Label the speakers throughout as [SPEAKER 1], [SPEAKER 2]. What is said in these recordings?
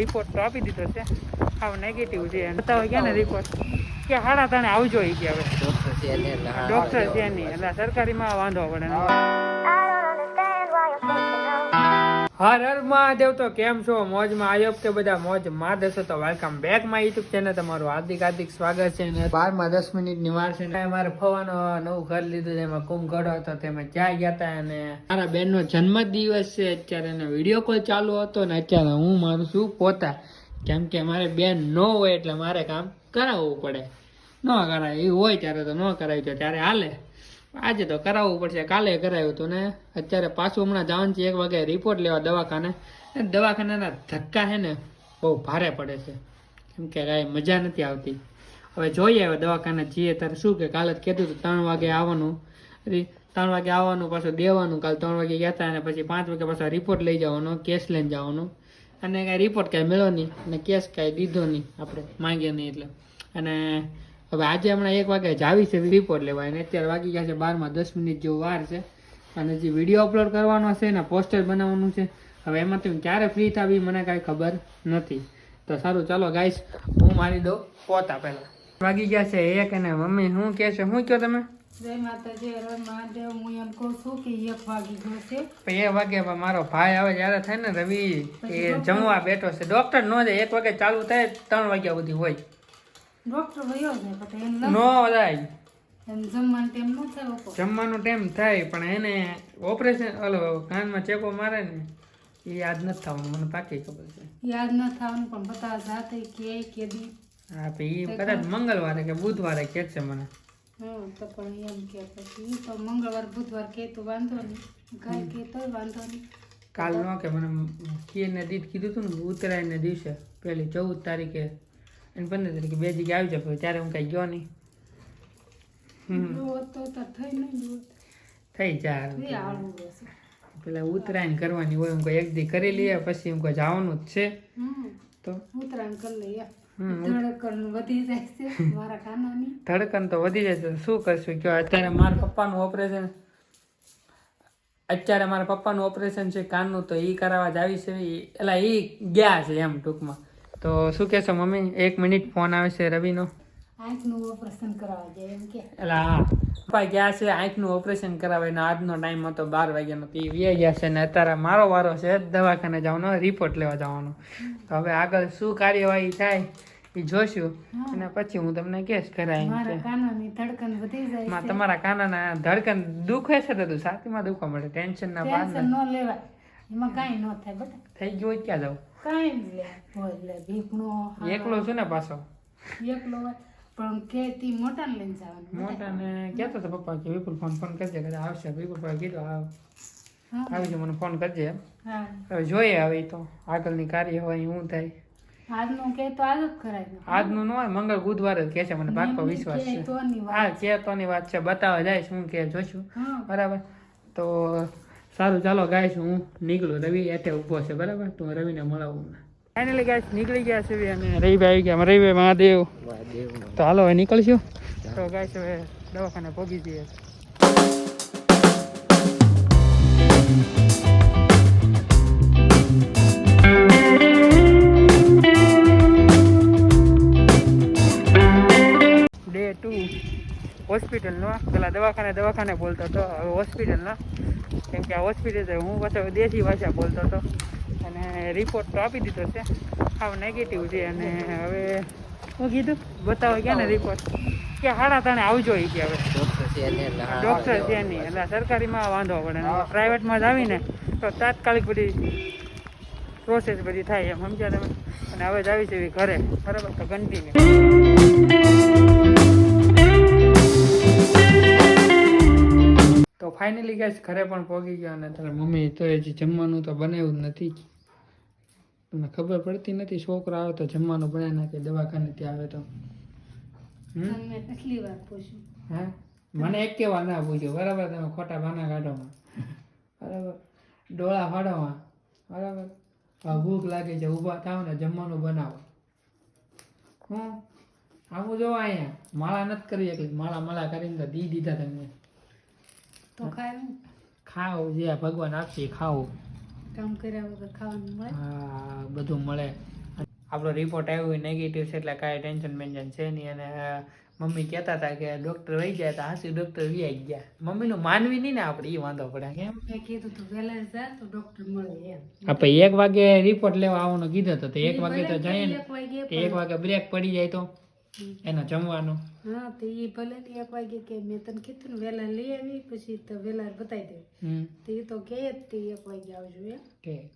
[SPEAKER 1] Report તો આપી દીધો છે. હાવ નેગેટિવ છે બતાવો ક્યાં ને રિપોર્ટ કે હાડા તને આવજો એ કે હવે.
[SPEAKER 2] ડોક્ટર છે
[SPEAKER 1] નહીં એટલે સરકારીમાં વાંધો પડે ને. હર હર મહાદેવ. તો કેમ છો? મોજમાં આયોગ કે બધા મોજમાં દસો તો welcome back my YouTube channel તમારું હાર્દિક હાર્દિક સ્વાગત છે. ને બારમાં દસ મિનિટની વાર છે. મારે ફવાનો નવું ઘર લીધું છે. એમાં કુંભ હતો. તેમાં જ્યાં ગયા હતા અને મારા બેનનો જન્મદિવસ છે. અત્યારે એનો વીડિયો કોલ ચાલુ હતો. ને અત્યારે હું મારું છું પોતા. કેમ કે મારે બેન ન હોય એટલે મારે કામ કરાવવું પડે. ન કરાય. એ હોય ત્યારે તો ન કરાવી તો ત્યારે હાલે. આજે તો કરાવવું પડશે. કાલે કરાવ્યું હતું ને? અત્યારે પાછું હમણાં જવાનું છે. એક વાગે રિપોર્ટ લેવા દવાખાને. દવાખાનાના ધક્કા છે ને, બહુ ભારે પડે છે. કેમ કે કાંઈ મજા નથી આવતી. હવે જોઈએ હવે દવાખાને જઈએ. ત્યારે શું કે કાલે જ કીધું હતું ત્રણ વાગે આવવાનું. ત્રણ વાગે આવવાનું, પાછું દેવાનું. કાલે ત્રણ વાગે ગયા હતા અને પછી પાંચ વાગે પાછો રિપોર્ટ લઈ જવાનો, કેસ લઈને જવાનું. અને કાંઈ રિપોર્ટ કાંઈ મળ્યો નહીં અને કેસ કાંઈ દીધો નહીં આપણે. માંગ્યો નહીં એટલે. અને હવે આજે હમણાં એક વાગે જાવી છે રિપોર્ટ લેવા અને અત્યારે વાગી ગયા છે બારમાં દસ મિનિટ જેવો વાર છે. અને જે વીડિયો અપલોડ કરવાનો છે ને પોસ્ટર બનાવવાનું છે હવે એમાંથી તમે ક્યારે ફ્રી થાવી મને કાંઈ ખબર નથી. તો સારું ચાલો ગાઈસ હું મારી દઉં પોતા પહેલા. વાગી ગયા છે એક અને મમ્મી શું કહે છે? શું કહો તમે?
[SPEAKER 3] જય માતાજી હર હર મહાદેવ હું એમ કહું છું કે એક વાગી ગયો છે.
[SPEAKER 1] એક વાગે મારો ભાઈ આવે જ્યારે થાય ને રવિ એ જમવા બેઠો છે. ડોક્ટર નો જાય એક વાગે ચાલુ થાય ત્રણ વાગ્યા સુધી હોય.
[SPEAKER 3] ડોક્ટર વયો છે પણ એમ
[SPEAKER 1] નો જાય
[SPEAKER 3] એમ જમવાનું ટેમ ન થાય
[SPEAKER 1] જમવાનો ટાઈમ થાય પણ એને ઓપરેશન ઓલો કાનમાં ચેકો મારે ને એ યાદ નથી થવાનું મને પાકી ખબર છે.
[SPEAKER 3] યાદ ન થવાનું પણ બધા જાતે કે કે દી
[SPEAKER 1] હા એ કદાચ મંગળવારે કે બુધવારે કે છે મને.
[SPEAKER 3] હમ તો પણ એમ કે પછી તો મંગળવાર બુધવાર કે તો વાંધો નહીં. કાલ કે તો વાંધો નહીં.
[SPEAKER 1] કાલ નો કે મને ખીરને દીધ કીધું હતું ને ઉત્તરાયણને દિવસે પેલી ચૌદ તારીખે અને પંદર તારીખે બે જગ્યાએ આવી જાય ત્યારે હું કઈ ગયો નહીં.
[SPEAKER 3] થઈ
[SPEAKER 1] જાય પેલા ઉત્તરાયણ કરવાની હોય હું કોઈ એક દી કરી લઈએ પછી હું કોઈ જવાનું જ છે. તો?
[SPEAKER 3] ઉત્તરાયણ કરી લઈએ. ધડકન છે
[SPEAKER 1] તો વધી જાય તો શું કરશું? કે અત્યારે મારા પપ્પાનું ઓપરેશન અત્યારે મારા પપ્પાનું ઓપરેશન છે કાનનું તો એ કરાવવા જ આવી છે એટલે એ ગયા છે એમ ટૂંકમાં. તો શું કહેશો મમ્મી? એક મિનિટ ફોન આવે છે રવિનો.
[SPEAKER 3] આંખનું ઓપરેશન કરાવવા જાય એમ કે.
[SPEAKER 1] એટલે હા. પપ્પા ગયા છે આંખનું ઓપરેશન કરાવે ને આજનો ટાઈમ હતો બાર વાગ્યાનો. તો એ વી ગયા છે ને અત્યારે મારો વારો છે દવાખાને જવાનો રિપોર્ટ લેવા જવાનો. તો હવે આગળ શું કાર્યવાહી થાય એ જોશું. અને પછી હું તમને કેસ કરાય
[SPEAKER 3] ધડકન વધી જાય
[SPEAKER 1] માં તમારા કાનાના ધડકન દુખે છે તો છાતીમાં દુખવા મળે ટેન્શન ના
[SPEAKER 3] ન લેવાય. એમાં કાંઈ ન થાય
[SPEAKER 1] થઈ ગયું ક્યાં જાવ
[SPEAKER 3] કાંઈ લે. ભીખનો
[SPEAKER 1] એકલો છું ને પાછો?
[SPEAKER 3] એકલો પણ કે તી મોટાને લઈને જવાનું
[SPEAKER 1] મોટા. ને કહેતો હતો પપ્પા કે વિપુલ ફોન ફોન કરજે કદાચ આવશે. વિપુલ પપ્પા કીધું આવ
[SPEAKER 3] આવજો
[SPEAKER 1] આવી મને ફોન કરજે
[SPEAKER 3] હા.
[SPEAKER 1] હવે જોઈએ હવે તો. આગળની હોય શું થાય.
[SPEAKER 3] આજનું કે તો આજ જ કરાય
[SPEAKER 1] આજનું ન હોય મંગળ બુધવાર જ કે છે મને પાકો વિશ્વાસ છે.
[SPEAKER 3] તો ની વાત
[SPEAKER 1] વાત છે બતાવવા જાય શું કે જોશું. બરાબર. તો સારું ચાલો ગાઈશ હું નીકળું. રવિ એટે ઊભો છે બરાબર? તો હું રવિને મળાવું ફાઇનલી ગાઈશ નીકળી ગયા છે અને રવિભાઈ આવી ગયા. રવિભાઈ મહાદેવ. તો હાલો હવે નીકળશું. તો ગાઈશ હવે દવાખાને પહોંચી જઈએ. ડે ટુ હોસ્પિટલનો પેલા દવાખાને દવાખાને બોલતો હતો. હવે હોસ્પિટલનો કેમ કે આ હોસ્પિટલ હું પાછો દેશી ભાષા બોલતો હતો. અને રિપોર્ટ તો આપી દીધો છે. હાવ નેગેટિવ છે અને હવે હું કીધું? બતાવો ક્યાં ને રિપોર્ટ કે હાડા તાણે આવજો એ કે હવે.
[SPEAKER 2] ડૉક્ટર છે
[SPEAKER 1] નહીં એટલે સરકારીમાં વાંધો પડે. પ્રાઇવેટમાં જ આવીને તો તાત્કાલિક બધી પ્રોસેસ બધી થાય એમ, સમજ્યા તમે? અને હવે જ આવી છે ઘરે. બરાબર? તો કન્ટિન્યુ ફાઇનલી ગેસ ઘરે પણ પહોંચી ગયા અને તારા મમ્મી તો હજી જમવાનું તો બનાવ્યું જ નથી. તમને ખબર પડતી નથી છોકરો આવે તો જમવાનું બનાવી નાખે દવાખાને ત્યાં આવે તો. હા? મને એક કેવા ના પૂછ્યો બરાબર તમે ખોટા બાના કાઢોમાં. બરાબર. ડોળા ફાડોમાં. બરાબર. ભૂખ લાગે છે ઊભા થાવ ને જમવાનું બનાવો. હું આવું જોવા અહીંયા. માળા નથી કરી એટલે માળા માળા કરીને તો દી દીધા તમને.
[SPEAKER 3] તો ખાય ને.
[SPEAKER 1] જે ભગવાન આપશે એ
[SPEAKER 3] કામ કર્યા વગર ખાવાનું મળે?
[SPEAKER 1] હા બધું મળે. આપણો રિપોર્ટ આવ્યો નેગેટિવ છે એટલે કાંઈ ટેન્શન બેન્શન છે નહીં. અને મમ્મી કહેતા હતા કે ડૉક્ટર વહી ગયા હતા હાસી ડૉક્ટર વી ગયા. મમ્મીનું માનવી નહીં ને આપણે એ વાંધો પડે કેમ
[SPEAKER 3] મેં કીધું તું વહેલા જા તો ડૉક્ટર મળે એમ.
[SPEAKER 1] આપણે એક વાગે રિપોર્ટ લેવા આવવાનું કીધું હતું તો એક વાગે તો જઈએ ને. તો એક વાગે બ્રેક પડી જાય તો. એનો જમવાનો?
[SPEAKER 3] હા તો એ ભલે ને એક વાગે કે મેં તને કીધું ને વહેલા લઈ આવી પછી તો વહેલા બતાવી દે
[SPEAKER 1] હમ.
[SPEAKER 3] તો એ તો કે જ તે એક વાગે આવજો એમ.
[SPEAKER 1] કે?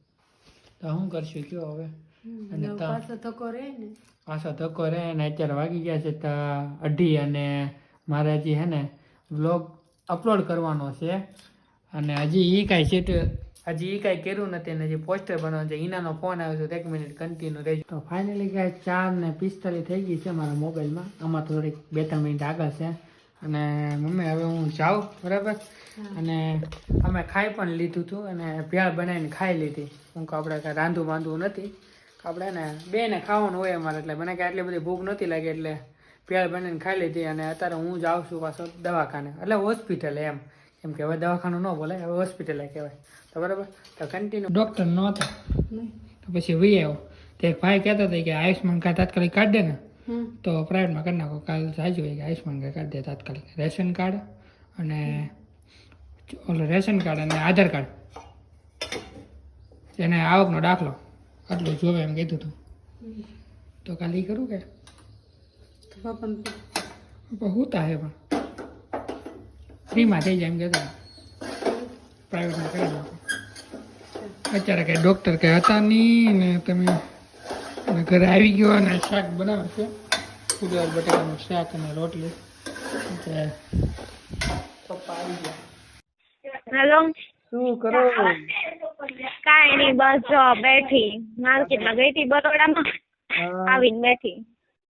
[SPEAKER 1] તો શું કરશું? કયો હવે? અને
[SPEAKER 3] પાછો ધક્કો રહે ને.
[SPEAKER 1] પાછો ધક્કો રહે ને અત્યારે વાગી ગયા છે તો અઢી અને મારે હજી હે ને વ્લોગ અપલોડ કરવાનો છે. અને હજી એ કાંઈ સેટ હજી એ કાંઈ કર્યું નથી અને હજી પોસ્ટર બનાવવાનું છે. ઈનાનો ફોન આવ્યો છે એક મિનિટ કન્ટિન્યુ રહેજો. તો ફાઇનલી કાંઈ ચાર ને પિસ્તાલીસ થઈ ગઈ છે મારા મોબાઈલમાં. આમાં થોડીક બે ત્રણ મિનિટ આગળ છે. અને મમ્મી હવે હું જાઉં બરાબર? અને અમે ખાઈ પણ લીધું હતું અને ભેળ બનાવીને ખાઈ લીધી. હું કહું આપણે કાંઈ રાંધું બાંધવું નથી. આપણે ને બે ને ખાવાનું હોય અમારે એટલે. મને કાંઈ આટલી બધી ભૂખ નથી લાગી એટલે ભેળ બનાવીને ખાઈ લીધી. અને અત્યારે હું જાઉં છું પાછો દવાખાને. એટલે હોસ્પિટલ એમ. કેમ કે હવે દવાખાનું ન બોલે હવે હોસ્પિટલ કહેવાય. તો બરાબર? તો કન્ટિન્યુ ડૉક્ટર નહોતા
[SPEAKER 3] હતા.
[SPEAKER 1] તો પછી વી આવ્યો તો એક ભાઈ કહેતા હતા કે આયુષ્માન કાર્ડ તાત્કાલિક કાઢી દે ને. તો પ્રાઇવેટમાં કરી નાખો. કાલ સાચું હોય કે આયુષ્માન કાર્ડ કાઢી દે તાત્કાલિક. રેશન કાર્ડ અને ઓલો રેશન કાર્ડ અને આધાર કાર્ડ. એને આવકનો દાખલો. આટલું જોવે એમ કીધું હતું તો કાલે એ કરું કે? પપ્પા હું તાહે પણ. ફ્રીમાં થઈ જાય એમ કહેતા પ્રાઇવેટમાં કરી નાખો. અત્યારે કંઈ ડૉક્ટર કંઈ હતા નહીં ને તમે ઘરે આવી ગયો અને શાક બનાવે છે. ફુગાર બટાકાનું શાક અને રોટલી. પપ્પા આવી ગયા.
[SPEAKER 4] હેલો
[SPEAKER 1] શું કરો?
[SPEAKER 4] કાંઈ નહીં બસ જો બેઠી. માર્કેટમાં ગઈ હતી બરોડામાં. આવીને બેઠી.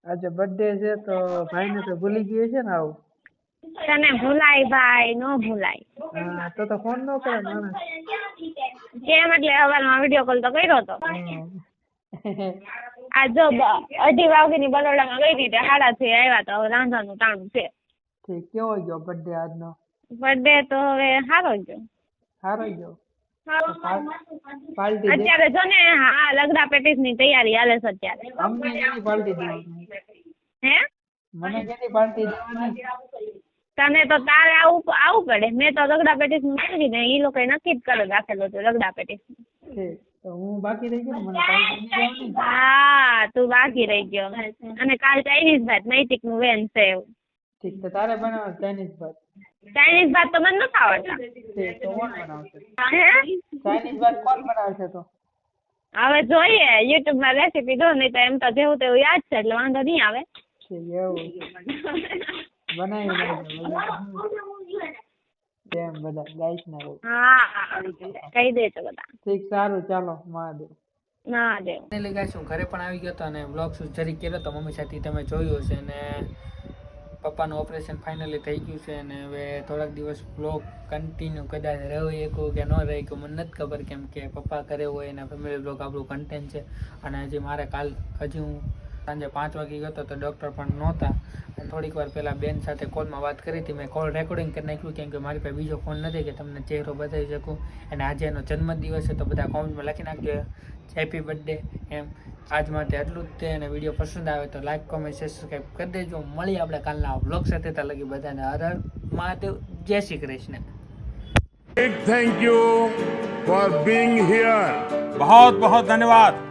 [SPEAKER 1] આજે બર્થડે છે તો ભાઈને તો ભૂલી ગઈ છે ને આવું.
[SPEAKER 4] તને ભૂલાય ભાઈ નો ભૂલાય.
[SPEAKER 1] હા તો તો ફોન નો કરે માણસ.
[SPEAKER 4] કેમ એટલે અવારમાં વીડિયો કોલ તો કર્યો હતો આ જો અઢી વાગ્યાની બરોડામાં ગઈ હતી હાડા સાડા છ આવ્યા તો હવે રાંધવાનું ટાણું છે.
[SPEAKER 1] કેવો ગયો બર્થડે આજનો?
[SPEAKER 4] બર્થડે તો હવે સારો ગયો.
[SPEAKER 1] સારો ગયો?
[SPEAKER 4] અત્યારે જો ને હા લગડા પેટીસની તૈયારી હાલે છે અત્યારે.
[SPEAKER 1] અમને કેની પાર્ટી દેવાની?
[SPEAKER 4] હે?
[SPEAKER 1] મને કેની પાર્ટી દેવાની?
[SPEAKER 4] તને તો તારે આવું આવવું પડે. મેં તો રગડા પેટીસનું કરી ને એ લોકોએ નક્કી જ કરી રાખેલું હતું રગડા પેટીસ
[SPEAKER 1] હું બાકી રહી ગયો મને
[SPEAKER 4] હા તું બાકી રહી ગયો. અને કાલ ચાઇનીઝ ભાત નૈતિકનું વેન છે એવું.
[SPEAKER 1] ઠીક તો તારે બનાવ ચાઇનીઝ ભાત?
[SPEAKER 4] ચાઇનીઝ ભાત તો મને નથી આવડતા.
[SPEAKER 1] ચાઇનીઝ ભાત કોણ બનાવશે તો?
[SPEAKER 4] હવે જોઈએ યુટ્યુબમાં રેસીપી દો નહીં તો એમ તો જેવું તેવું યાદ છે એટલે વાંધો નહીં આવે.
[SPEAKER 1] એવું. બનાવી કેમ બધા ગાઈસ ના
[SPEAKER 4] હા કહી દેજો બધા.
[SPEAKER 1] ઠીક સારું ચાલો મહાદેવ.
[SPEAKER 4] મહાદેવ.
[SPEAKER 1] એટલે ગાઈસ હું ઘરે પણ આવી ગયો હતો અને બ્લોગ શૂટ જરી કર્યો તો મમ્મી સાથે તમે જોયું હશે અને પપ્પાનું ઓપરેશન ફાઇનલી થઈ ગયું છે અને હવે થોડાક દિવસ બ્લોગ કન્ટિન્યુ કદાચ રહી શકું કે ન રહી શકું મને નથી ખબર કેમ કે પપ્પા કરે હોય એના ફેમિલી બ્લોગ આપણું કન્ટેન્ટ છે. અને હજી મારે કાલ હજી હું સાંજે પાંચ વાગે ગયો હતો તો ડૉક્ટર પણ નહોતા અને થોડીક વાર પહેલાં બેન સાથે કોલમાં વાત કરી હતી મેં કોલ રેકોર્ડિંગ કરી નાખ્યું કેમ કે મારી પાસે બીજો ફોન નથી કે તમને ચહેરો બતાવી શકું અને આજે એનો જન્મદિવસ છે તો બધા કોમેન્ટમાં લખી નાખજો હેપી બર્થડે એમ આજ માટે આટલું જ તે અને વિડીયો પસંદ આવે તો લાઈક કોમેન્ટ સબસ્ક્રાઈબ કરી દેજો મળીએ આપણે કાલના બ્લોગ સાથે ત્યાં લગી બધાને હર હર મહાદેવ જય Shri Krishna
[SPEAKER 5] Big thank you for being here.
[SPEAKER 6] बहुत बहुत धन्यवाद